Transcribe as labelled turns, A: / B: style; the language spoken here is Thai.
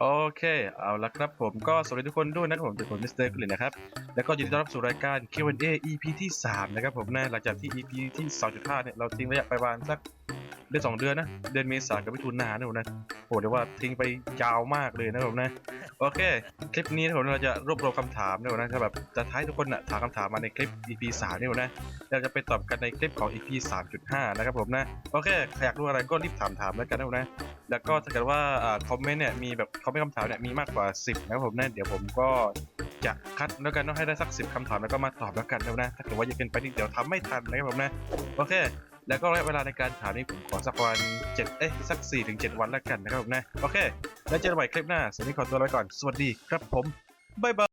A: โอเค เอาละครับผมก็สวัสดีทุกคนด้วยนะครับผมเป็นผมมิสเตอร์กลินนะครับ แล้วก็ยินดีต้อนรับสู่รายการ Q&A EP ที่ 3 นะครับผมนะหลังจากที่ EP ที่ 2.5 เนี่ย เราทิ้งระยะไปประมาณสัก เดือนสองเดือนนะ เดือนเมษายนกับมิถุนายนนะผมนะโหเรียกว่าทิ้งไปยาวมากเลยนะผมนะโอเค คลิปนี้นะผมเราจะรวบรวมคำถามนะผมนะถ้าแบบจะท้ายทุกคนนะถามคำถามมาในคลิป EP 3นี่ผมนะเราจะไปตอบกันในคลิปของ EP 3.5นะครับผมนะโอเคใครอยากรู้อะไรก็รีบถามถามแล้วกันนะผมนะแล้วก็ถ้าเกิดว่าคอมเมนต์เนี่ยมีแบบคอมเมนต์คำถามเนี่ยมีมากกว่า 10 นะครับผมนะเดี๋ยวผมก็จะคัดแล้วกันต้องให้ได้สัก10คำถามแล้วก็มาตอบแล้วกันนะนะถ้าเกิดว่าเยอะเกินไปนี่เดี๋ยวทำไม่ทันนะครับผมนะโอเค แล้วก็ระยะเวลาในการถามนี่ผมขอสักวันเจ็ดเอ้ยสักสี่ถึงเจ็ดวันแล้วกันนะครับผมนะโอเค แล้วเจอกันใหม่คลิปหน้าสวัสดีขอตัวลาไปก่อนสวัสดีครับผมบ๊ายบาย